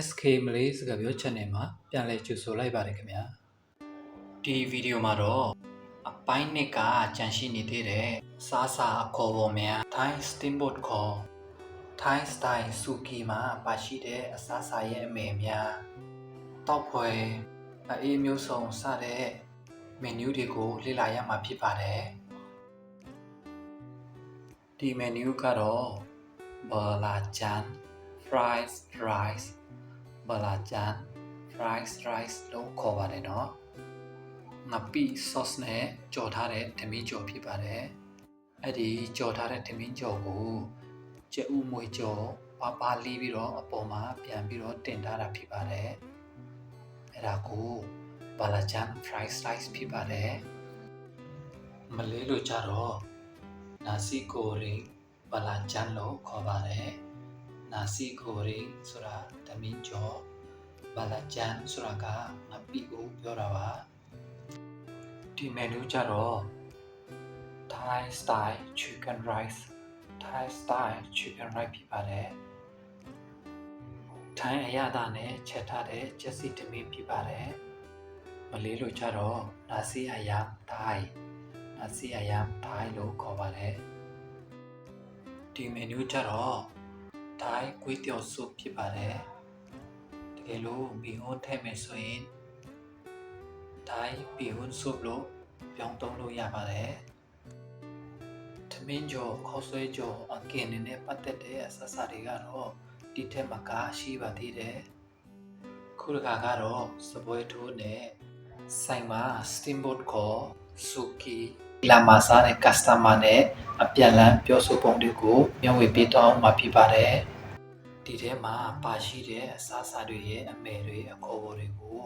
င်္ဂလာပါခင်ဗျာ SK Malay စကားပြော channel မှာပြန်လည်ကြိုဆိုလိုက်ပါတယ်ခင်ဗျာဒီဗီဒီယိုမှာတော့အပိုင်းနှစ်ကကြန့်ရှိနေသေးတဲ့စားစာအခေါ်ပေါ်များ Thai Steamboat ခေါ် Thai Style Suki မှာပါရှိတဲ့အစားအစာရဲ့အမေများတောက်ဖွဲအေးမျိုးစုံစတဲ့ menu တွေကိုလေ့လာရမှာဖြစ်ပါတယ်ဒီ menu ကတော့ဘာလာချန် fries rice ဘလာချန် rice rice လို့ခေါ်ပါတယ်နော်ငပိ sauce နဲ့ကြော်ထားတဲ့ဓမင်းကြော်ဖြစ်ပါတယ်အဲ့ဒီကြော်ထားတဲ့ဓမင်းကြော်ကိုကျဥမွေကြော်ပါပါလေးပြီးတော့အပေါ်မှာပြန်ပြီးတော့တင်ထားတာဖြစ်ပါတယ်အဲ့ဒါကိုဘလာချန် rice rice ဖြစ်ပါတယ်မလေးလိုကြတော့နာစီကိုရင်ဘလာချန်လို့ခေါ်ပါတယ် နာစီကိုရီဆိုတာတမင်းကျော်ဘာလာချန်ဆိုတာကငပိကိုပြောတာပါဒီမနူကြတော့ Thai style chicken rice Thai style chicken rice ဖြစ်ပါတယ်ထိုင်းအရသာနဲ့ချက်ထားတဲ့ချက်စီတမင်းဖြစ်ပါတယ်မလေးလို့ကြတော့နာစီအယမ် Thai နာစီအယမ် Thai လို့ခေါ်ပါတယ်ဒီမနူကြတော့ ဒိုင်းကွေးပြော်ဆုပ်ဖြစ်ပါတယ်တကယ်လို့ဘီဟွန်းထည့်မယ်ဆိုရင်ဒိုင်းဘီဟွန်းဆုပ်လို့ပြောင်းသုံးလို့ရပါတယ်ထမင်းကျော်ခေါက်ဆွဲကျော်အကင်နေနဲ့ပတ်သက်တဲ့အဆက်စာတွေကတော့ဒီထက်မကရှိပါသေးတယ်ခုတခါကတော့စပွဲထိုးနဲ့ဆိုင်မှာ steamboat ခေါ် suki လာမစားတဲ့ customer နဲ့အပြန်လန်းပြောဆိုပုံတွေကိုမျှဝေပေးတော့မှာဖြစ်ပါတယ်။ဒီထဲမှာပါရှိတဲ့အစားအစာတွေရဲ့အမယ်တွေအခေါ်အဝေါ်တွေကို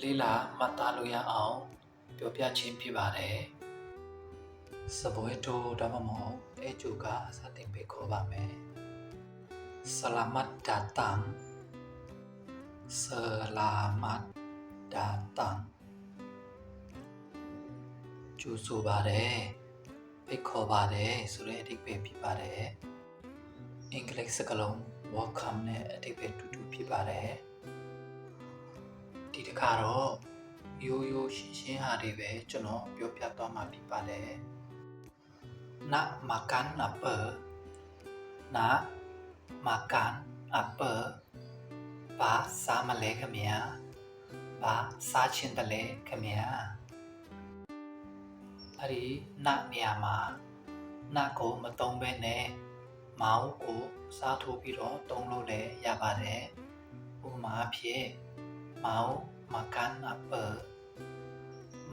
လေးလာမှတ်သားလို့ရအောင်ပြောပြခြင်းဖြစ်ပါတယ်။စပွဲတိုးဒါမှမဟုတ်အဲကျူကစတင်ပေးခေါ်ပါမယ်။ Selamat datang Selamat datang ကြိုဆိုပါတယ်ဖိတ်ခေါ်ပါတယ်ဆိုတဲ့အဓိပ္ပာယ်ဖြစ်ပါတယ်အင်္ဂလိပ်စကားလုံး welcome နဲ့အဓိပ္ပာယ်တူတူဖြစ်ပါတယ်ဒီတစ်ခါတော့ရိုးရိုးရှင်းရှင်းဟာတွေပဲကျွန်တော်ပြောပြသွားမှာဖြစ်ပါတယ်နမကန်အပနမကန်အပဘာစာမလဲခမညာဘာစာချင်းတလဲခမညာ အဲ့ဒီနနေရာမှာနကိုမတုံးပဲနဲ့မောင်းကိုစားထိုးပြီးတော့တုံးလို့လည်းရပါတယ်ဥပမာအဖြစ်မောင်းမကန်အပ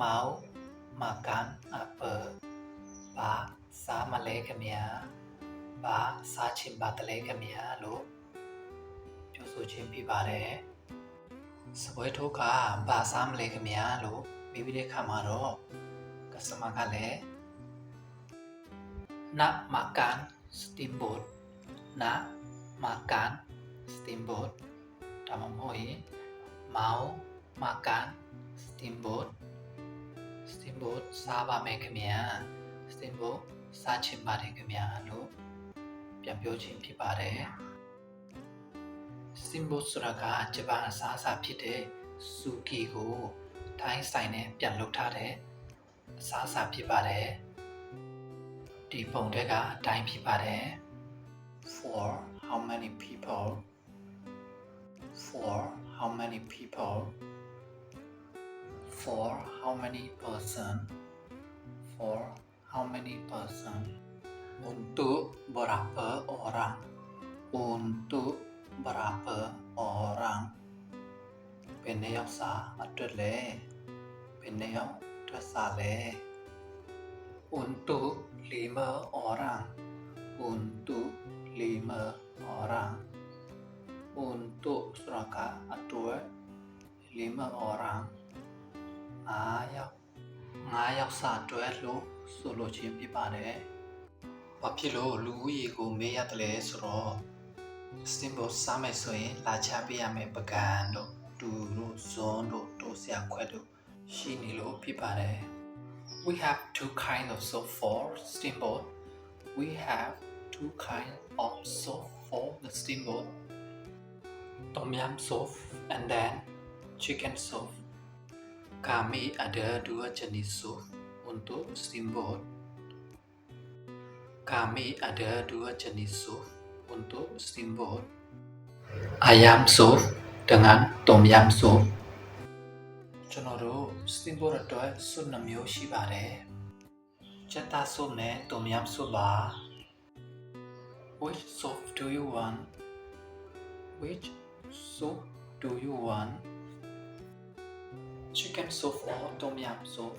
မောင်းမကန်အပဘာစားမလဲခမညာဘာစားချင်ပါတလဲခမညာလို့ပြောဆိုခြင်းပြပါတယ်စပွဲထိုးကဘာစားမလဲခမညာလို့ပြီးပြီးတဲ့ခါမှာတော့ customer ကလည်း nak makan steamboat nak makan steamboat ဒါမှမဟုတ်ရင် mau makan steamboat steamboat စားပါမယ်ခင်ဗျာ steamboat စားချင်ပါတယ်ခင်ဗျာလို့ပြန်ပြောခြင်းဖြစ်ပါတယ် steamboat ဆိုတာကဂျပန်အစားအစာဖြစ်တဲ့စူကီကိုထိုင်းဆိုင်နဲ့ပြန်လုပ်ထားတဲ့ အစားအစာဖြစ်ပါတယ်ဒီပုံတွေကအတိုင်းဖြစ်ပါတယ် for how many people for how many people for how many person for how many person untuk berapa orang untuk berapa orang เป็นနည်းရောက်စာအတွက်လဲเป็นနည်းရောက် အတွက်စာလဲ untuk lima orang untuk lima orang untuk ဆိုတာကအတွက် lima orang 9ယောက်9ယောက်စာအတွက်လို့ဆိုလိုခြင်းဖြစ်ပါတယ်။ဘာဖြစ်လို့လူဦးရေကိုမေးရတယ်လဲဆိုတော့ steamboat စားမယ်ဆိုရင်လာချပေးရမယ်ပကံတို့တူတို့ဇွန်တို့တိုးစရာခွက်တို့ ရှိနေလို့ဖြစ်ပါတယ် We have two kind of soap for steamboat. We have two kind of soap for the steamboat. tom yum soup and then chicken soup. Kami ada dua jenis sup untuk steamboat. Kami ada dua jenis sup untuk steamboat. Ayam sup dengan tom yum soup. ကျွ န်တော်တို့ steamboat အတွက်စွတ်နှမျိုးရှိပါတယ်။ချက်သားဆုပ်နဲ့ tom yum soup ပါ Which soup do you want? Which soup do you want? Chicken soup or tom yum soup?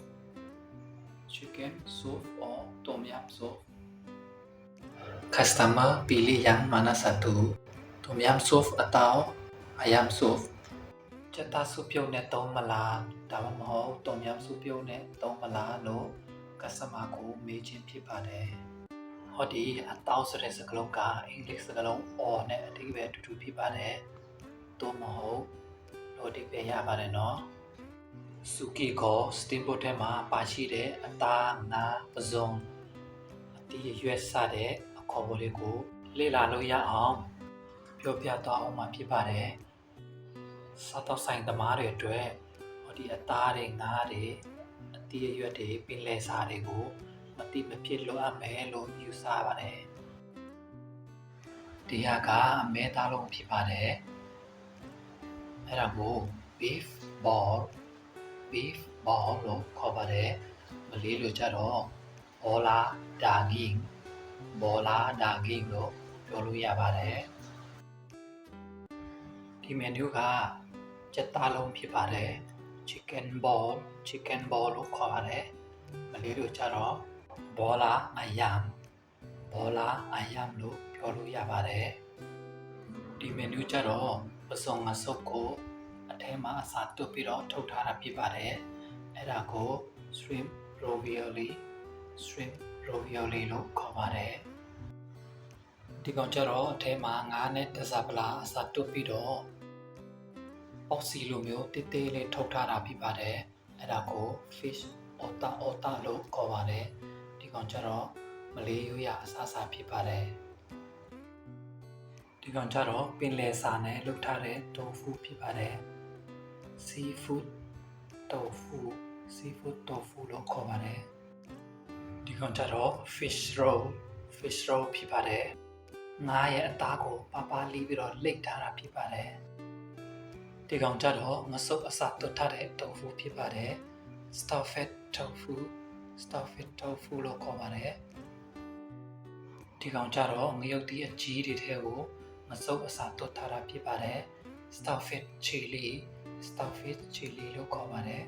Chicken soup or tom yum soup? Customer pilih yang mana satu? Tom yum soup atau ayam soup? ချက်သားစုပ်ပြုတ်နဲ့သုံးမလား ဒါမှမဟုတ်တုံယမ်စုပ်ပြုတ်နဲ့သုံးမလားလို့ကစတမာကိုမေးခြင်းဖြစ်ပါတယ်ဟောဒီအတောက်ဆိုတဲ့စကားလုံးကအင်္ဂလိပ်စကားလုံး or နဲ့အဓိပ္ပာယ်အတူတူဖြစ်ပါတယ်သို့မဟုတ်လို့အဓိပ္ပာယ်ရပါတယ်နော်စူကီကိုစတင်ပိုထဲမှာပါရှိတဲ့အသားငါပဇွန်အတီးရွက်စတဲ့အခေါ်အဝေါ်လေးကိုလေ့လာလို့ရအောင်ပြောပြသွားအောင်မှာဖြစ်ပါတယ်စားတော့ဆိုင်သမားတွေအတွက်ဟော ဒီအသားတွေငါးတွေအတီးအရွက်တွေပင်လယ်စာတွေကိုမတိမဖြစ်လိုအပ်မယ်လို့ယူဆပါတယ်ဒီဟာကအမဲသားလုံးဖြစ်ပါတယ်အဲ့ဒါကို beef ball beef ball လို့ခေါ်ပါတယ်မလေးလိုကြတော့ဘောလာဒါဂင်းဘောလာဒါဂင်းလို့ပြောလို့ရပါတယ်ဒီမနူကချက်သားလုံးဖြစ်ပါတယ် chicken ball chicken ball လို့ခေါ်ပါတယ်မလေးတို့ကြတော့ဘောလာအယမ်ဘောလာအယမ်လို့ပြောလို့ရပါတယ်ဒီမနူကြတော့ပစုံငါစုပ်ကိုအထဲမှာအစာတွတ်ပြီးတော့ထုတ်ထားတာဖြစ်ပါတယ်အဲ့ဒါကို shrimp ravioli shrimp ravioli လို့ခေါ်ပါတယ်ဒီကောင်ကြတော့အထဲမှာငါးနဲ့တစားပလာအစာတွတ်ပြီးတော့ အောက်စီလိုမျိုးတေးသေးလေးထုတ်ထားတာဖြစ်ပါတယ်အဲ့ဒါကို fish otta otta လို့ခေါ်ပါတယ်ဒီကောင်ကျတော့မလေးရိုးရအစားအစာဖြစ်ပါတယ်ဒီကောင်ကျတော့ပင်လယ်စာနဲ့လုပ်ထားတဲ့ tofu ဖြစ်ပါတယ် seafood tofu seafood tofu လို့ခေါ်ပါတယ်ဒီကောင်ကျတော့ fish roll fish roll ဖြစ်ပါတယ်ငါးရဲ့အသားကိုပါပါလီးပြီးတော့လိတ်ထားတာဖြစ်ပါတယ် ဒီကောင်ကြတော့ငဆုပ်အစာတွတ်ထားတဲ့တောဖူဖြစ်ပါတယ် stuffed tofu stuffed tofu လို့ခေါ်ပါတယ်ဒီကောင်ကြတော့ငရုတ်တီးအကြီးတွေထဲကိုငဆုပ်အစာတွတ်ထားတာဖြစ်ပါတယ် stuffed chili stuffed chili လို့ခေါ်ပါတယ်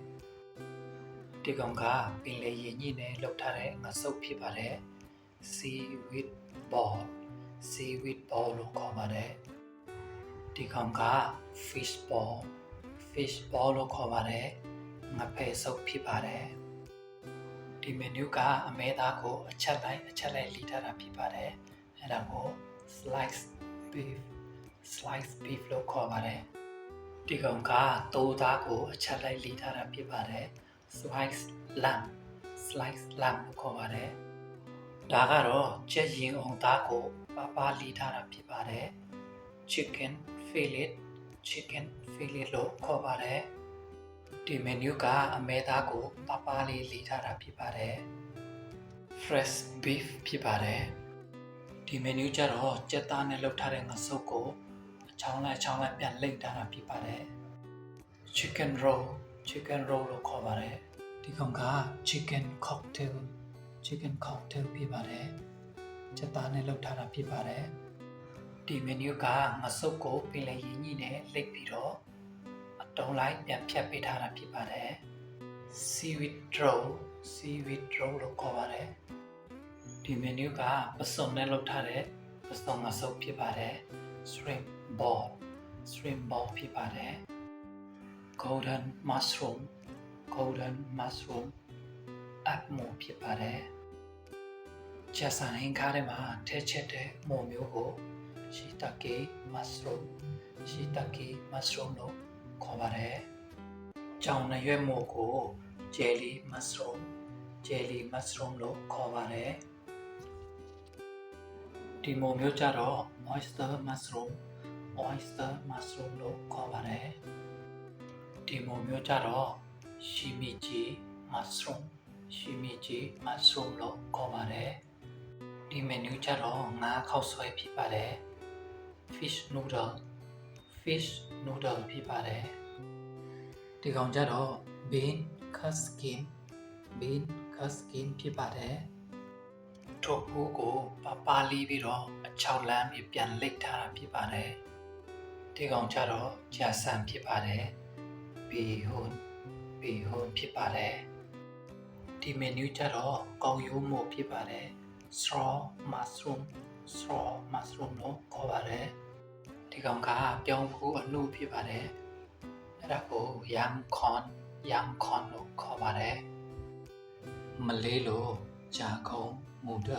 ဒီကောင်ကပင်လေရင်ညှိနဲ့လှုပ်ထားတဲ့ငဆုပ်ဖြစ်ပါတယ် seaweed ball seaweed ball လို့ခေါ်ပါတယ် ဒီကောင်က fish ball fish ball လို့ခေါ်ပါတယ်ငဖယ်ဆုပ်ဖြစ်ပါတယ်ဒီမနူကအမဲသားကိုအချက်လိုက်အချက်လိုက်လီထားတာဖြစ်ပါတယ်အဲ့ဒါကို slice beef slice beef လို့ခေါ်ပါတယ်ဒီကောင်ကတိုးသားကိုအချက်လိုက်လီထားတာဖြစ်ပါတယ် slice lamb slice lamb လို့ခေါ်ပါတယ်ဒါကတော့ကြက်ရင်အောင်သားကိုပါပါလီထားတာဖြစ်ပါတယ် chicken fillet chicken fillet လို့ခေါ်ပါတယ်ဒီမနူကအမဲသားကိုပပလေးလီထားတာဖြစ်ပါတယ် fresh beef ဖြစ်ပါတယ်ဒီမနူကြတော့ကြက်သားနဲ့လုပ်ထားတဲ့ငဆုပ်ကိုအချောင်းလိုက်အချောင်းလိုက်ပြန်လိမ့်ထားတာဖြစ်ပါတယ် chicken roll chicken roll လို့ခေါ်ပါတယ်ဒီကောင်က chicken cocktail chicken cocktail ဖြစ်ပါတယ်ကြက်သားနဲ့လုပ်ထားတာဖြစ်ပါတယ် ဒီမနူကငဆုပ်ကိုပင်လယ်ရင်းကြီးနဲ့လိပ်ပြီးတော့အတုံးလိုက်ပြန်ဖြတ်ပေးထားတာဖြစ်ပါတယ် seaweed roll seaweed roll လို့ခေါ်ပါတယ်ဒီမနူကပစုံနဲ့လုပ်ထားတဲ့ပစုံငဆုပ်ဖြစ်ပါတယ် shrimp ball shrimp ball ဖြစ်ပါတယ် golden mushroom golden mushroom အပ်မို့ဖြစ်ပါတယ်ချက်စံဟင်းကားထဲမှာထဲချက်တဲ့မို့မျိုးကို shiitake mushroom shiitake mushroom လို့ခေါ်ပါတယ်။ကြောင်နရွက်မို့ကို jelly mushroom jelly mushroom လို့ခေါ်ပါတယ်။ဒီမို့မျိုးကြတော့ oyster mushroom oyster mushroom လို့ခေါ်ပါတယ်ဒီမုံမျိုးကြတော့ shimichi mushroom shimichi mushroom လို့ခေါ်ပါတယ်ဒီမနူးကြတော့ငါးခောက်ဆွဲဖြစ်ပါတယ် fish noodle fish noodle ဖြစ်ပါတယ်ဒီကောင်ကြတော့ bean cuskin bean cuskin ဖြစ်ပါတယ်ထို့ဘူးကိုပပလီးပြီးတော့အချောက်လမ်းပြီးပြန်လိတ်ထားတာဖြစ်ပါတယ်ဒီကောင်ကြတော့ကြာဆန်ဖြစ်ပါတယ်ဘီဟွန်ဘီဟွန်ဖြစ်ပါတယ်ဒီမနူးကြတော့ကောင်းရိုးမို့ဖြစ်ပါတယ် straw mushroom straw mushroom လို့ခေါ်ပါတယ်ဒီကောင်ကပြောင်းဖူးအနှုတ်ဖြစ်ပါတယ်အဲ့ဒါကို yam corn yam corn လို့ခေါ်ပါတယ်မလေးလို့ဂျာကုန်းမူဒ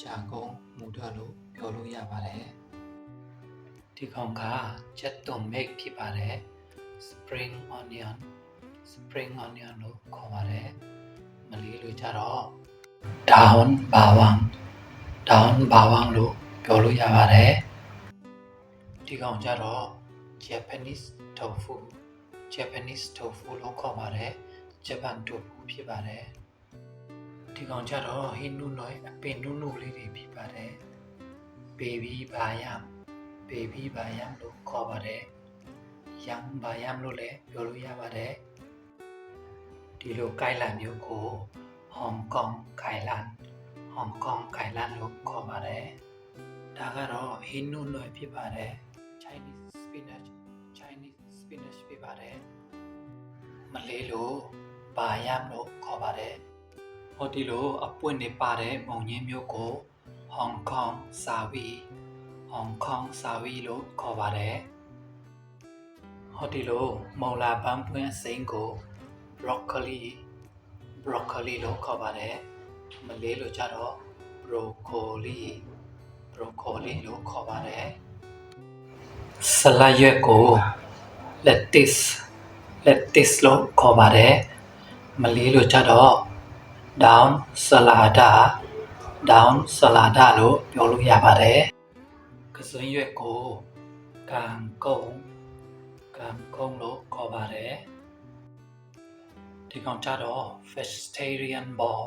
ဂျာကုန်းမူဒလို့ပြောလို့ရပါတယ်ဒီကောင်ကချက်သွန်မိတ်ဖြစ်ပါတယ် spring onion spring onion လို့ခေါ်ပါတယ်မလေးလို့ကြတော့ down bawang down bawang လို့ပြောလို့ရပါတယ်ဒီကောင်ကြတော့ Japanese tofu Japanese tofu လို့ခေါ်ပါတယ်ဂျပန် tofu ဖြစ်ပါတယ်ဒီကောင်ကြတော့ဟင်းနုနွယ်အပင်နုနုလေးတွေဖြစ်ပါတယ် baby bayam baby bayam လို့ခေါ်ပါတယ်ယမ်ဘာယမ်လို့လည်းပြောလို့ရပါတယ်ဒီလိုကိုင်လန်မျိုးကိုဟောင်ကောင်ကိုင်လန် ဟောင်ကောင်ကိုင်လန်လို့ခေါ်ပါတယ်ဒါကတော့ဟင်းနုနွယ်ဖြစ်ပါတယ် Chinese spinach Chinese spinach ဖြစ်ပါတယ်မလေးလို့ဘာယမ်လို့ခေါ်ပါတယ်ဟောဒီလိုအပွင့်နေပါတဲ့မုံညင်းမျိုးကိုဟောင်ကောင်စာဝီဟောင်ကောင်စာဝီလို့ခေါ်ပါတယ်ဟောဒီလိုမော်လာပန်းပွင့်အစိမ်းကို broccoli broccoli လို့ခေါ်ပါတယ် မလေးလို့ကြတော့ broccoli broccoli လို့ခေါ်ပါတယ်ဆလတ်ရွက်ကို lettuce lettuce လို့ခေါ်ပါတယ်မလေးလို့ကြတော့ down salada down salada လို့ပြောလို့ရပါတယ်ကစွန်းရွက်ကိုကံကုန်းကံကုန်းလို့ခေါ်ပါတယ်ဒီကောင်ကြတော့ vegetarian ball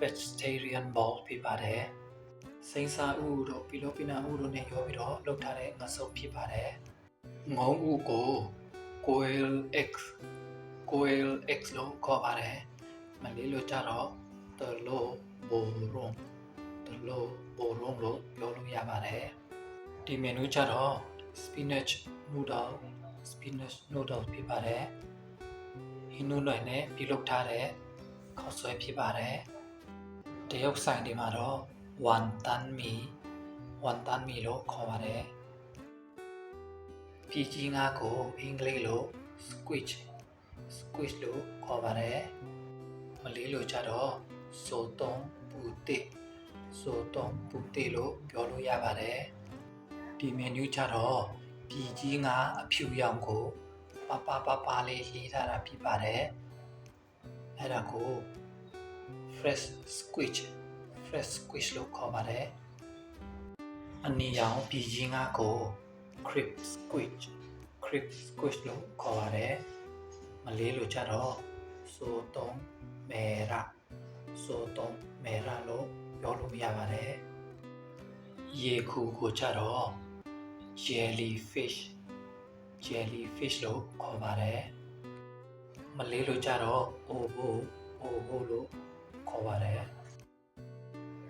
vegetarian ball ဖြစ်ပါတယ်စိမ့်စာဥတို့ပီလိုပီနာဥတို့နဲ့ရောပြီးတော့လုပ်ထားတဲ့ငါစုပ်ဖြစ်ပါတယ်ငုံဥကို coil x coil x လို့ခေါ်ပါတယ်မလေးလို့ကြတော့တလို့ဘိုရုံတလို့ဘိုရုံလို့ပြောလို့ရပါတယ်ဒီမနူကြတော့ spinach noodle spinach noodle ဖြစ်ပါတယ်ဟင်းနူးလွယ်နဲ့ပြုလုပ်ထားတဲ့ခေါက်ဆွဲဖြစ်ပါတယ် တရုတ်ဆိုင်တွေမှာတော့ဝမ်တန်မီဝမ်တန်မီလို့ခေါ်ပါတယ်ပြည်ကြီးငါးကိုအင်္ဂလိပ်လို squid squid လို့ခေါ်ပါတယ်မလေးလိုကြတော့ဆိုတုံးပူတစ်ဆိုတုံးပူတစ်လို့ပြောလို့ရပါတယ်ဒီမနူးကြတော့ပြည်ကြီးငါအဖြူရောင်ကိုပပပပလေးရေးထားတာဖြစ်ပါတယ်အဲ့ဒါကို fresh squid fresh squid လို့ခေါ်ပါတယ်အနီရောင်ပြည်ကြီးငါကို creep squid creep squid လို့ခေါ်ပါတယ်မလေးလို့ကြတော့ဆိုတုံးမေရာဆိုတုံးမေရာလို့ပြောလို့ရပါတယ်ရေခုကိုကြတော့ jellyfish jellyfish လို့ခေါ်ပါတယ်မလေးလို့ကြတော့ obo obo လို့ ခေါ်ပါတယ်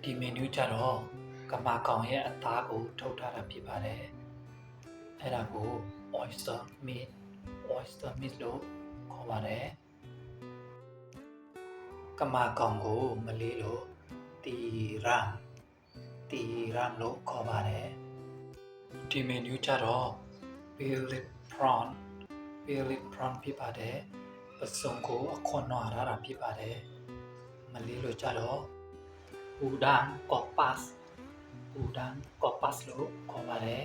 ဒီမနူးကြတော့ကမာကောင်ရဲ့အသားကိုထုတ်ထားတာဖြစ်ပါတယ်အဲ့ဒါကို oyster meat oyster meat လို့ခေါ်ပါတယ်ကမာကောင်ကိုမလေးလို့တီရမ်တီရမ်လို့ခေါ်ပါတယ်ဒီမနူးကြတော့ billet prawn billet prawn ဖြစ်ပါတယ်ပစုံကိုအခွန်နွားရတာဖြစ်ပါတယ် မလေးလို့ကြတော့ udang kopas udang kopas လို့ခေါ်ပါတယ်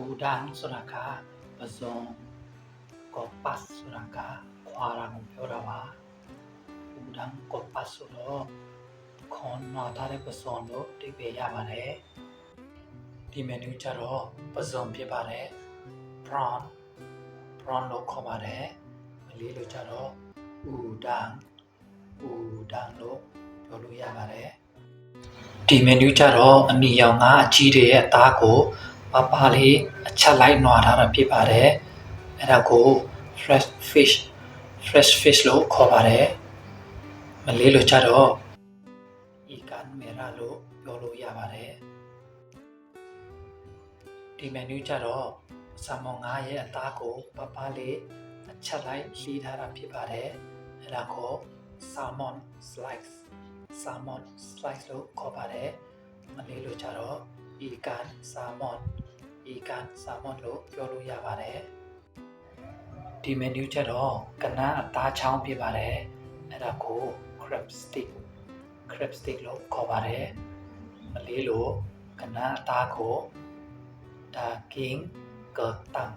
udang ဆိုတာကပစုံ kopas ဆိုတာကခွာရကိုပြောတာပါ udang kopas ဆိုတော့ခွန်နွားထားတဲ့ပစုံလို့အဓိပ္ပာယ်ရပါတယ်ဒီ menu ကြတော့ပဇွန်ဖြစ်ပါတယ် prawn prawn လို့ခေါ်ပါတယ်မလေးလို့ကြတော့ဥ ဒန်းဥဒန်းလို့ပြောလို့ရပါတယ်ဒီ menu ကြတော့အနီရောင်ကအကြီးတွေရဲ့အသားကိုပပလေးအချက်လိုက်နွာထားတာဖြစ်ပါတယ်အဲ့ဒါကို fresh fish fresh fish လို့ခေါ်ပါတယ်မလေးလို့ကြတော့ ikan mera လို့ပြောလို့ရပါတယ်ဒီ menu ကြတော့ဆာမွန်ငါးရဲ့အသားကိုပပလေးအချက်လိုက်လှီးထားတာဖြစ်ပါတယ်အဲ့ဒါကို salmon slice salmon slice လို့ခေါ်ပါတယ်မလေးလို့ကြတော့ ikan salmon ikan salmon လို့ပြောလို့ရပါတယ်ဒီ menu ကြတော့ကနန်းအသားချောင်းဖြစ်ပါတယ်အဲ့ဒါကို crab stick crab stick လို့ခေါ်ပါတယ်မလေးလို့ကနန်းအသားကို daging ketam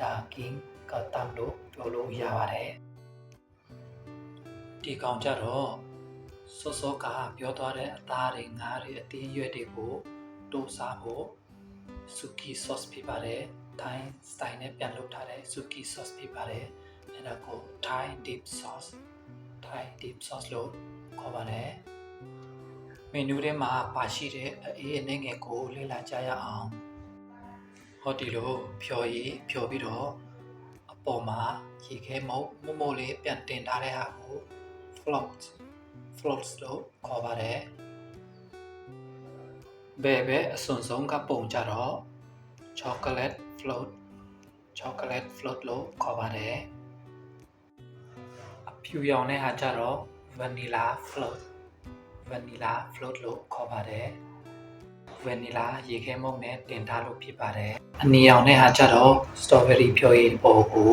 daging ketam လို့ပြောလို့ရပါတယ် ဒီကောင်ကြတော့စောစောကပြောသွားတဲ့အသားတွေငါးတွေအသီးရွက်တွေကိုတိုးစားဖို့ suki sauce ဖြစ်ပါတယ် Thai style နဲ့ပြန်လုပ်ထားတဲ့ suki sauce ဖြစ်ပါတယ်အဲ့ဒါကို Thai dip sauce Thai dip sauce လို့ခေါ်ပါတယ်မီနူထဲမှာပါရှိတဲ့အအေးအနေငယ်ကိုလေ့လာကြရအောင်ဟောဒီလိုဖြော်ရည်ဖြော်ပြီးတော့အပေါ်မှာရေခဲမုတ်မမို့လေးပြန်တင်ထားတဲ့ဟာကို float floats လို့ခေါ်ပါတယ်ဘယ်ပဲအစွန်ဆုံးကပုံကြတော့ chocolate float chocolate float လို့ခေါ်ပါတယ်အဖြူရောင်တဲ့ဟာကြတော့ vanilla float vanilla float လို့ခေါ်ပါတယ် vanilla ရေခဲမုန့်နဲ့တင်ထားလို့ဖြစ်ပါတယ်အနီရောင်တဲ့ဟာကြတော့ strawberry ဖြော်ရည်ပေါ်ကို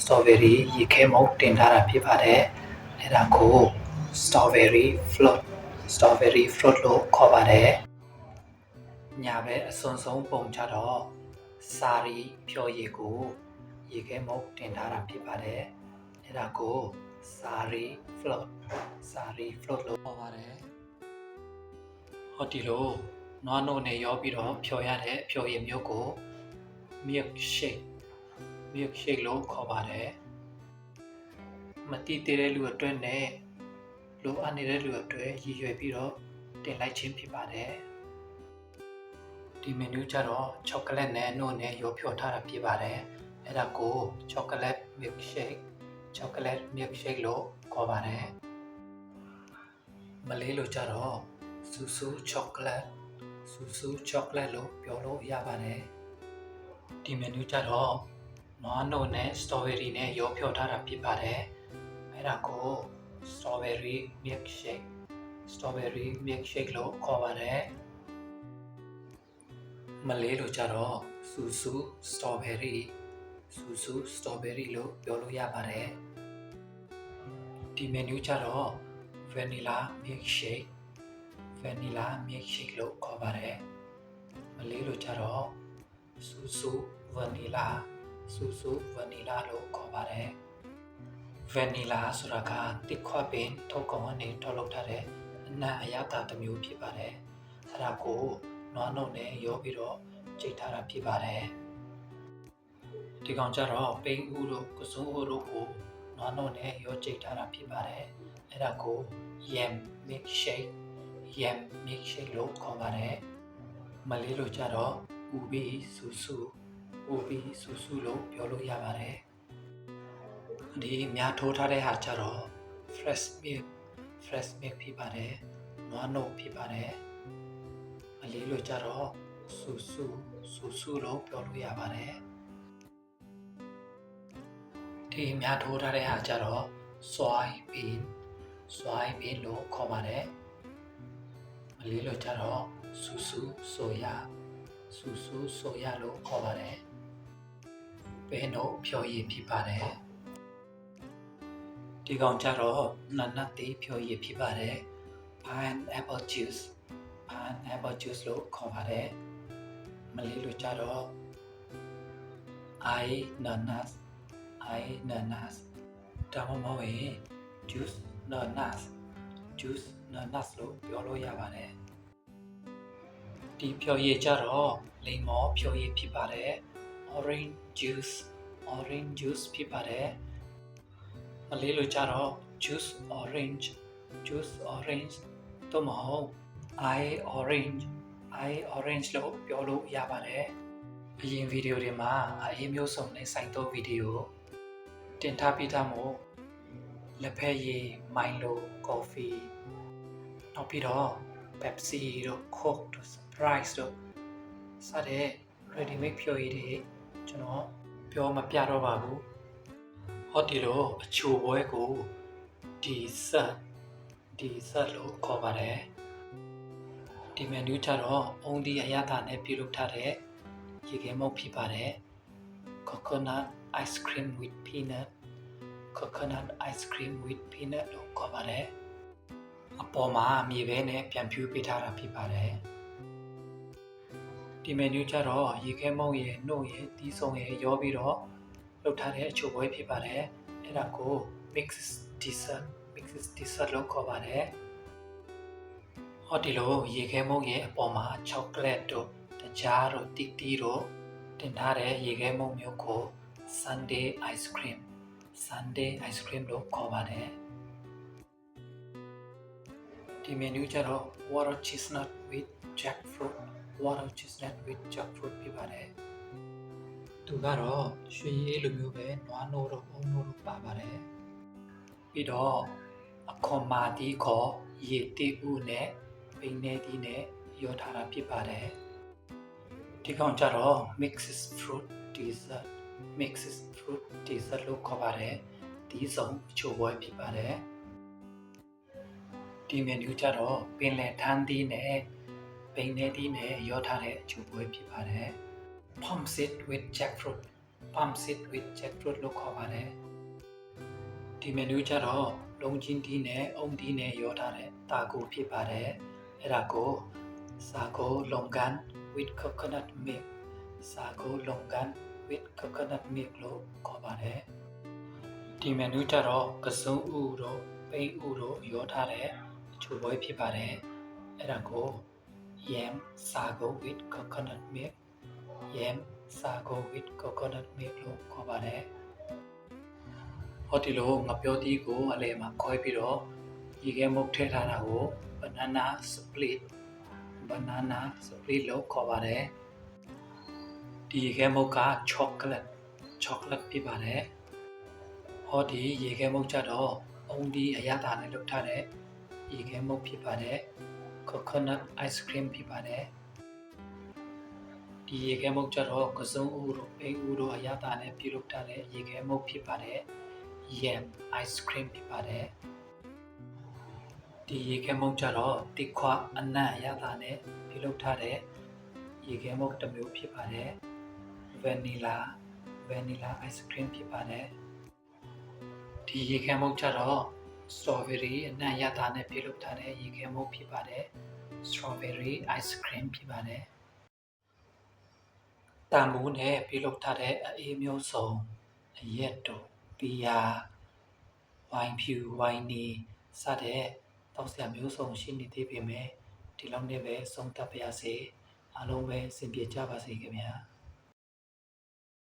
strawberry ရေခဲမုန့်တင်ထားတာဖြစ်ပါတယ် အဲ့ဒါကို strawberry float strawberry float လို့ခေါ်ပါတယ်ညာဘက်အစွန်ဆုံးပုံကြတော့စာရီဖြော်ရည်ကိုရေခဲမုန့်တင်ထားတာဖြစ်ပါတယ်အဲ့ဒါကိုစာရီ float စာရီ float လို့ခေါ်ပါတယ်ဟောဒီလိုနွားနို့နဲ့ရောပြီးတော့ဖြော်ရတဲ့ဖြော်ရည်မျိုးကို milk shake milk shake လို့ခေါ်ပါတယ် မတိသေးတဲ့လူအတွက်နဲ့လိုအပ်နေတဲ့လူအတွက်ရည်ရွယ်ပြီးတော့တင်လိုက်ခြင်းဖြစ်ပါတယ်ဒီ menu ကြတော့ chocolate နဲ့နို့နဲ့ရောဖြော်ထားတာဖြစ်ပါတယ်အဲ့ဒါကို chocolate milk shake chocolate milk shake လို့ခေါ်ပါတယ်မလေးလို့ကြတော့ဆူဆူ chocolate ဆူဆူ chocolate လို့ပြောလို့ရပါတယ်ဒီ menu ကြတော့နွားနို့နဲ့ strawberry နဲ့ရောဖြော်ထားတာဖြစ်ပါတယ် အဲ့ဒါကို strawberry milkshake strawberry milkshake လို့ခေါ်ပါတယ်မလေးလို့ကြတော့ဆူဆူ strawberry ဆူဆူ strawberry လို့ပြောလို့ရပါတယ်ဒီ menu ကြတော့ vanilla milkshake vanilla milkshake လို့ခေါ်ပါတယ်မလေးလို့ကြတော့ဆူဆူ vanilla ဆူဆူ vanilla လို့ခေါ်ပါတယ် vanilla ဆိုတာကတစ်ခွက်ပင်ထုတ်ကုန်ကနေထုတ်လုပ်ထားတဲ့အနံ့အရသာတစ်မျိုးဖြစ်ပါတယ်အဲဒါကိုနွားနှုတ်နဲ့ရောပြီးတော့ကြိတ်ထားတာဖြစ်ပါတယ်ဒီကောင်ကြတော့ပိန်ဦးတို့ကစုံဦးတို့ကိုနွားနှုတ်နဲ့ရောကြိတ်ထားတာဖြစ်ပါတယ်အဲဒါကို yam milkshake yam milkshake လို့ခေါ်ပါတယ်မလေးလို့ကြတော့ ubi susu ubi susu လို့ပြောလို့ရပါတယ် ဒီအများထိုးထားတဲ့ဟာကြတော့ fresh milk fresh milk ဖြစ်ပါတယ်နွားနို့ဖြစ်ပါတယ်မလေးလို့ကြတော့ဆူဆူဆူဆူလို့ပြောလို့ရပါတယ်ဒီအများထိုးထားတဲ့ဟာကြတော့ soy bean soy bean လို့ခေါ်ပါတယ်မလေးလို့ကြတော့ဆူဆူဆိုယာဆူဆူဆိုယာလို့ခေါ်ပါတယ်ဘဲနို့ဖြော်ရည်ဖြစ်ပါတယ် ဒီကောင်ကြတော့နတ်နတ်သေးဖြော်ရည်ဖြစ်ပါတယ် pineapple juice pineapple juice လို့ခေါ်ပါတယ်မလေးလို့ကြတော့ i nanas i nanas ဒါမှမဟုတ်ရင် juice nanas juice nanas လို့ပြောလို့ရပါတယ်ဒီဖြော်ရည်ကြတော့လိမ္မော်ဖြော်ရည်ဖြစ်ပါတယ် orange juice orange juice ဖြစ်ပါတယ် မလေးလိုကြတော့ juice orange juice orange တော့မဟုတ် i orange i orange လို့ပြောလို့ရပါတယ်အရင်ဗီဒီယိုတွေမှာအေးမျိုးစုံနဲ့ဆိုင်သောဗီဒီယိုတင်ထားပေးထားမို့လက်ဖက်ရည်မိုင်လိုကော်ဖီနောက်ပြီးတော့ Pepsi တို့ Coke တို့ Sprite တို့စတဲ့ ready made ဖြိုရည်တွေကျွန်တော်ပြောမပြတော့ပါဘူး ဟောဒီလိုအချိုပွဲကိုဒီဆက်ဒီဆက်လို့ခေါ်ပါတယ်ဒီ menu ကြတော့အုံဒီအရသာနဲ့ပြုလုပ်ထားတဲ့ရေခဲမုတ်ဖြစ်ပါတယ် coconut ice cream with peanut coconut ice cream with peanut လို့ခေါ်ပါတယ်အပေါ်မှာမြေပဲနဲ့ပြန်ဖြူပေးထားတာဖြစ်ပါတယ်ဒီ menu ကြတော့ရေခဲမုတ်ရဲ့နှုတ်ရဲ့တီးဆုံရဲ့ရောပြီးတော့ လုပ်ထားတဲ့အချိုပွဲဖြစ်ပါတယ်အဲ့ဒါကို mix dessert mix dessert လို့ခေါ်ပါတယ်ဟောဒီလိုရေခဲမုတ်ရဲ့အပေါ်မှာ chocolate တို့တကြားတို့တီတီတို့တင်ထားတဲ့ရေခဲမုတ်မျိုးကို Sunday ice cream Sunday ice cream လို့ခေါ်ပါတယ်ဒီ menu ကြတော့ water chestnut with jackfruit water chestnut with jackfruit ဖြစ်ပါတယ် သူကတော့ရွှေရည်လိုမျိုးပဲနွားနိုးတို့အုံနိုးတို့ပါပါတယ်ပြီးတော့အခွန်မာတီခေါ်ရေတေးဦးနဲ့ပိန်နေတီနဲ့ရောထားတာဖြစ်ပါတယ်ဒီကောင်ကြတော့ mixes fruit dessert mixes fruit dessert လို့ခေါ်ပါတယ်ဒီစုံအချိုပွဲဖြစ်ပါတယ်ဒီ menu ကြတော့ပင်လယ်ထန်းသီးနဲ့ပိန်နေသီးနဲ့ရောထားတဲ့အချိုပွဲဖြစ်ပါတယ် pump sit with jackfruit pump sit with jackfruit လို့ခေါ်ပါတယ်ဒီ menu ကြတော့လုံချင်းတီးနဲ့အုံတီးနဲ့ရောထားတဲ့တာကိုဖြစ်ပါတယ်အဲ့ဒါကိုစာကိုလုံကန် with coconut milk စာကိုလုံကန် with coconut milk လို့ခေါ်ပါတယ်ဒီ menu ကြတော့ကစုံဥတို့ပိန်ဥတို့ရောထားတဲ့အချိုပွဲဖြစ်ပါတယ်အဲ့ဒါကို yam sago with coconut milk yam sago with coconut milk လို့ခေါ်ပါတယ်ဟောဒီလိုငပြောတီးကိုအလဲမှာခွဲပြီးတော့ရေခဲမုတ်ထည့်ထားတာကို banana split banana split လို့ခေါ်ပါတယ်ဒီရေခဲမုတ်က chocolate chocolate ဖြစ်ပါတယ်ဟောဒီရေခဲမုတ်ကြတော့အုံဒီအရသာနဲ့လုပ်ထားတဲ့ရေခဲမုတ်ဖြစ်ပါတယ် coconut ice cream ဖြစ်ပါတယ် ဒီရေခဲမုတ်ကြတော့ကစုံဥတို့ပိန်ဥတို့အရသာနဲ့ပြုလုပ်ထားတဲ့ရေခဲမုတ်ဖြစ်ပါတယ် yam ice cream ဖြစ်ပါတယ်ဒီရေခဲမုတ်ကြတော့တိခွာအနံ့အရသာနဲ့ပြုလုပ်ထားတဲ့ရေခဲမုတ်တစ်မျိုးဖြစ်ပါတယ် vanilla vanilla ice cream ဖြစ်ပါတယ်ဒီရေခဲမုတ်ကြတော့ strawberry အနံ့ရတာနဲ့ပြုလုပ်ထားတဲ့ရေခဲမုတ်ဖြစ်ပါတယ် strawberry ice cream ဖြစ်ပါတယ် တန်မိုးနဲ့ပြုလုပ်ထားတဲ့အေးမျိုးစုံအရက်တို့ဘီယာဝိုင်ဖြူဝိုင်နီစတဲ့တောက်ဆရာမျိုးစုံရှိနေသေးပေမဲ့ဒီလောက်နဲ့ပဲဆုံးသတ်ပါရစေအားလုံးပဲစင်ပြေကြပါစေခင်ဗျာ